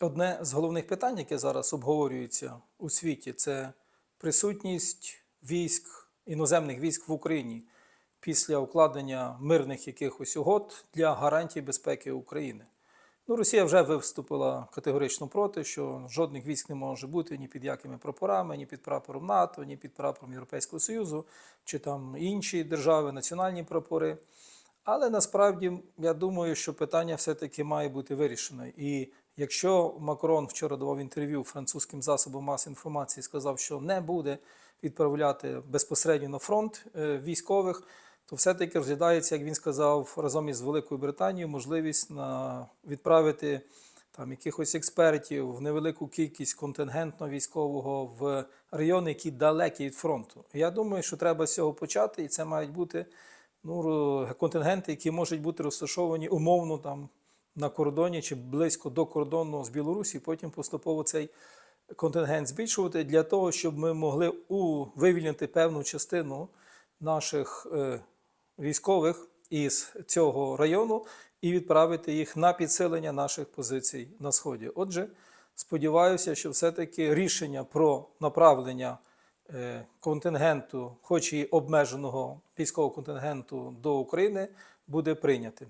Одне з головних питань, яке зараз обговорюється у світі, це присутність військ, іноземних військ в Україні після укладення мирних якихось угод для гарантій безпеки України. Ну, Росія вже виступила категорично проти, що жодних військ не може бути ні під якими прапорами, ні під прапором НАТО, ні під прапором Європейського Союзу, чи там інші держави, національні прапори. Але насправді я думаю, що питання все-таки має бути вирішене. І якщо Макрон вчора давав інтерв'ю французьким засобам масової інформації, сказав, що не буде відправляти безпосередньо на фронт е, військових, то все-таки розглядається, як він сказав, разом із Великою Британією можливість на відправити там якихось експертів в невелику кількість контингентно військового в райони, які далекі від фронту. Я думаю, що треба з цього почати, і це мають бути ну, контингенти, які можуть бути розташовані умовно там на кордоні чи близько до кордону з Білорусі, потім поступово цей контингент збільшувати для того, щоб ми могли у, вивільнити певну частину наших е, військових із цього району і відправити їх на підсилення наших позицій на сході. Отже, сподіваюся, що все-таки рішення про направлення е, контингенту, хоч і обмеженого військового контингенту до України, буде прийнятим.